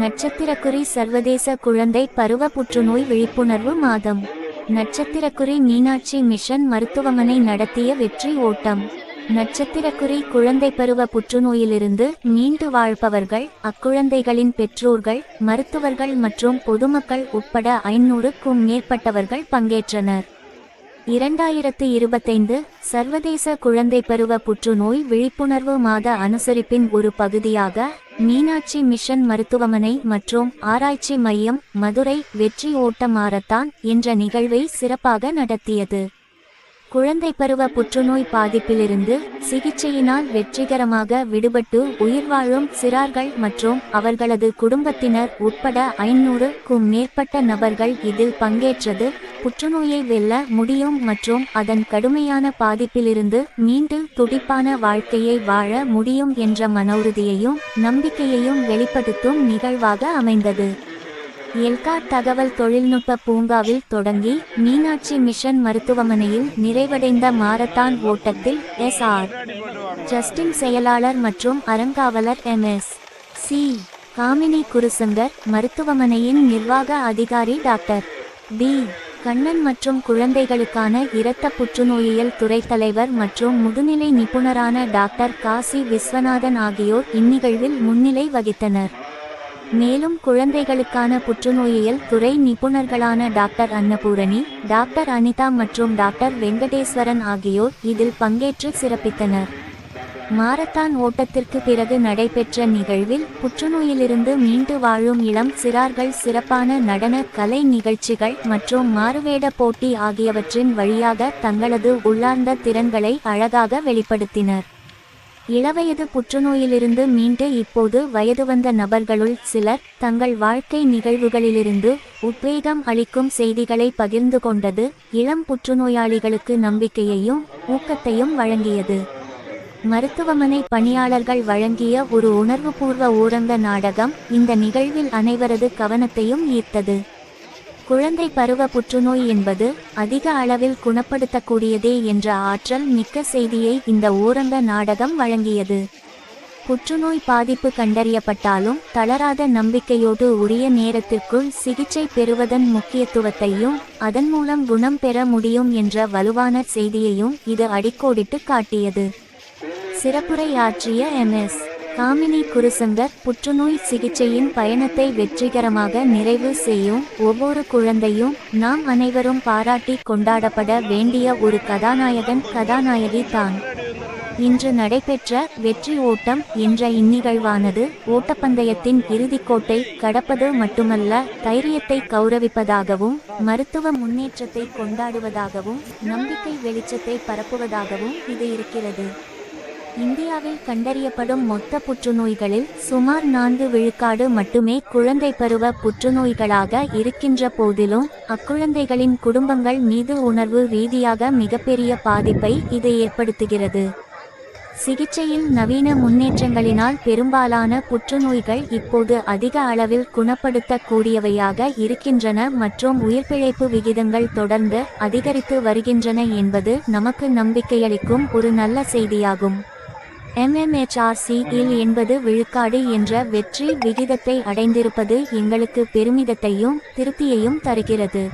நட்சத்திரக்குறி சர்வதேச குழந்தை பருவ புற்றுநோய் விழிப்புணர்வு மாதம். நட்சத்திரக்குறி மீனாட்சி மிஷன் மருத்துவமனை நடத்திய வெற்றி ஓட்டம். நட்சத்திரக்குறி குழந்தை பருவ புற்றுநோயிலிருந்து மீண்டு வாழ்பவர்கள் அக்குழந்தைகளின் பெற்றோர்கள் மருத்துவர்கள் மற்றும் பொதுமக்கள் உட்பட ஐநூறுக்கும் மேற்பட்டவர்கள் பங்கேற்றனர். இரண்டாயிரத்து இருபத்தைந்து சர்வதேச குழந்தை பருவ புற்றுநோய் விழிப்புணர்வு மாத அனுசரிப்பின் ஒரு பகுதியாக மீனாட்சி மிஷன் மருத்துவமனை மற்றும் ஆராய்ச்சி மையம் மதுரை வெற்றி ஓட்ட மாரத்தான் என்ற நிகழ்வை சிறப்பாக நடத்தியது. குழந்தை பருவ புற்றுநோய் பாதிப்பிலிருந்து சிகிச்சையினால் வெற்றிகரமாக விடுபட்டு உயிர் வாழும் சிறார்கள் மற்றும் அவர்களது குடும்பத்தினர் உட்பட ஐநூறுக்கும் மேற்பட்ட நபர்கள் இதில் பங்கேற்றது. புற்றுநோயை வெல்ல முடியும் மற்றும் அதன் கடுமையான பாதிப்பிலிருந்து மீண்டும் துடிப்பான வாழ்க்கையை வாழ முடியும் என்ற மனவுறுதியையும் நம்பிக்கையையும் வெளிப்படுத்தும் நிகழ்வாக அமைந்தது. எல்காட் தகவல் தொழில்நுட்ப பூங்காவில் தொடங்கி மீனாட்சி மிஷன் மருத்துவமனையில் நிறைவடைந்த மாரத்தான் ஓட்டத்தில் எஸ் ஆர். ஜஸ்டின் செயலாளர் மற்றும் அறங்காவலர் எம்எஸ் சி. காமினி குருசங்கர் மருத்துவமனையின் நிர்வாக அதிகாரி டாக்டர் பி. கண்ணன் மற்றும் குழந்தைகளுக்கான இரத்த புற்றுநோயியல் துறை தலைவர் மற்றும் முதுநிலை நிபுணரான டாக்டர் காசி விஸ்வநாதன் ஆகியோர் இந்நிகழ்வில் முன்னிலை வகித்தனர். மேலும் குழந்தைகளுக்கான புற்றுநோயியல் துறை நிபுணர்களான டாக்டர் அன்னபூரணி டாக்டர் அனிதா மற்றும் டாக்டர் வெங்கடேஸ்வரன் ஆகியோர் இதில் பங்கேற்று சிறப்பித்தனர். மாரத்தான் ஓட்டத்திற்கு பிறகு நடைபெற்ற நிகழ்வில் புற்றுநோயிலிருந்து மீண்டு வாழும் இளம் சிறார்கள் சிறப்பான நடன கலை நிகழ்ச்சிகள் மற்றும் மாறுவேட போட்டி ஆகியவற்றின் வழியாக தங்களது உள்ளார்ந்த திறன்களை அழகாக வெளிப்படுத்தினர். இளவயது புற்றுநோயிலிருந்து மீண்டு இப்போது வயது வந்த நபர்களுள் சிலர் தங்கள் வாழ்க்கை நிகழ்வுகளிலிருந்து உத்வேகம் அளிக்கும் செய்திகளை பகிர்ந்து கொண்டது இளம் புற்றுநோயாளிகளுக்கு நம்பிக்கையையும் ஊக்கத்தையும் வழங்கியது. மருத்துவமனை பணியாளர்கள் வழங்கிய ஒரு உணர்வுபூர்வ ஊரங்க நாடகம் இந்த நிகழ்வில் அனைவரது கவனத்தையும் ஈர்த்தது. குழந்தை பருவ புற்றுநோய் என்பது அதிக அளவில் குணப்படுத்தக்கூடியதே என்ற ஆற்றல் மிக்க செய்தியை இந்த ஊரங்க நாடகம் வழங்கியது. புற்றுநோய் பாதிப்பு கண்டறியப்பட்டாலும் தளராத நம்பிக்கையோடு உரிய நேரத்திற்குள் சிகிச்சை பெறுவதன் முக்கியத்துவத்தையும் அதன் மூலம் குணம் பெற முடியும் என்ற வலுவான செய்தியையும் இது அடிக்கோடிட்டு காட்டியது. சிறப்புரை ஆற்றிய எம்எஸ் காமினி குருசங்கர் புற்றுநோய் சிகிச்சையின் பயணத்தை வெற்றிகரமாக நிறைவு செய்யும் ஒவ்வொரு குழந்தையும் நாம் அனைவரும் பாராட்டி கொண்டாடப்பட வேண்டிய ஒரு கதாநாயகன் கதாநாயகி தான். இன்று நடைபெற்ற வெற்றி ஓட்டம் என்ற இந்நிகழ்வானது ஓட்டப்பந்தயத்தின் இறுதிக்கோட்டை கடப்பது மட்டுமல்ல தைரியத்தை கௌரவிப்பதாகவும் மருத்துவ முன்னேற்றத்தை கொண்டாடுவதாகவும் நம்பிக்கை வெளிச்சத்தை பரப்புவதாகவும் இது இருக்கிறது. இந்தியாவில் கண்டறியப்படும் மொத்த புற்றுநோய்களில் சுமார் நான்கு விழுக்காடு மட்டுமே குழந்தை பருவ புற்றுநோய்களாக இருக்கின்ற போதிலும் அக்குழந்தைகளின் குடும்பங்கள் மீது உணர்வு ரீதியாக மிகப்பெரிய பாதிப்பை இது ஏற்படுத்துகிறது. சிகிச்சையில் நவீன முன்னேற்றங்களினால் பெரும்பாலான புற்றுநோய்கள் இப்போது அதிக அளவில் குணப்படுத்தக்கூடியவையாக இருக்கின்றன மற்றும் உயிர்பிழைப்பு விகிதங்கள் தொடர்ந்து அதிகரித்து வருகின்றன என்பது நமக்கு நம்பிக்கையளிக்கும் ஒரு நல்ல செய்தியாகும். எம்எம்ஹெச்ஆர்சி என்பது எண்பது விழுக்காடு என்ற வெற்றி விகிதத்தை அடைந்திருப்பது எங்களுக்கு பெருமிதத்தையும் திருப்தியையும் தருகிறது.